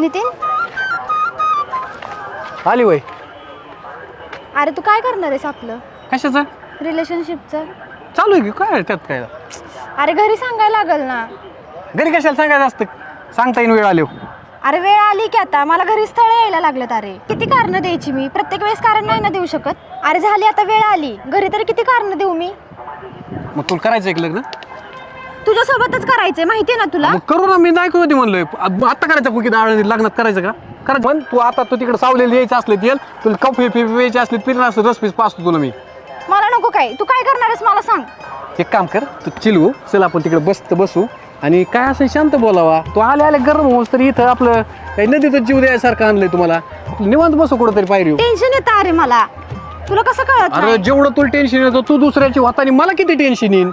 नितीन आली वय. अरे तू काय करणार आहेस आपलं? कशाचं? रिलेशनशिपचं चालू आहे की काय त्यात काय? अरे घरी सांगायला लागल ना. घरी कशाला सांगायचं असतं? सांगता येईन वेळ आली अरे वेळ आली की आता. मला घरी स्थळ यायला लागलं अरे. किती कारणं द्यायची मी? प्रत्येक वेळेस कारण नाही ना देऊ शकत. अरे झाली आता वेळ आली. घरी तरी किती कारणं देऊ मी? मग तुला करायचं एक लग्न? तुझ्यासोबतच करायचंय माहितीये ना तुला? मग करू ना मी नाही करू दे म्हणलोय. आता करायचं की डाळ लग्नात करायचं का? करायचं. पण तू आता तू तिकडे सावलेली यायचं असले तेल तुला कॉफी फी यायची असली फिरणं असं रसपीस पाचतो तुला मी. मला नको काय. तू काय करणार आहेस मला सांग. एक काम कर तू चिलवू चल आपण तिकडे बसत बसू. आणि काय असं शांत बोलावा. तू आले आले गरम होस तर इथं आपलं काही नदीतच जीव द्यायसारखं आणलंय तुम्हाला. निवांत बसू कुठंतरी पायरी टेन्शन येतं अरे मला. तुला कसं कळत अरे नाही? जेवढं तुला टेन्शन येतं तू दुसऱ्याची होता आणि मला किती टेन्शन येईन?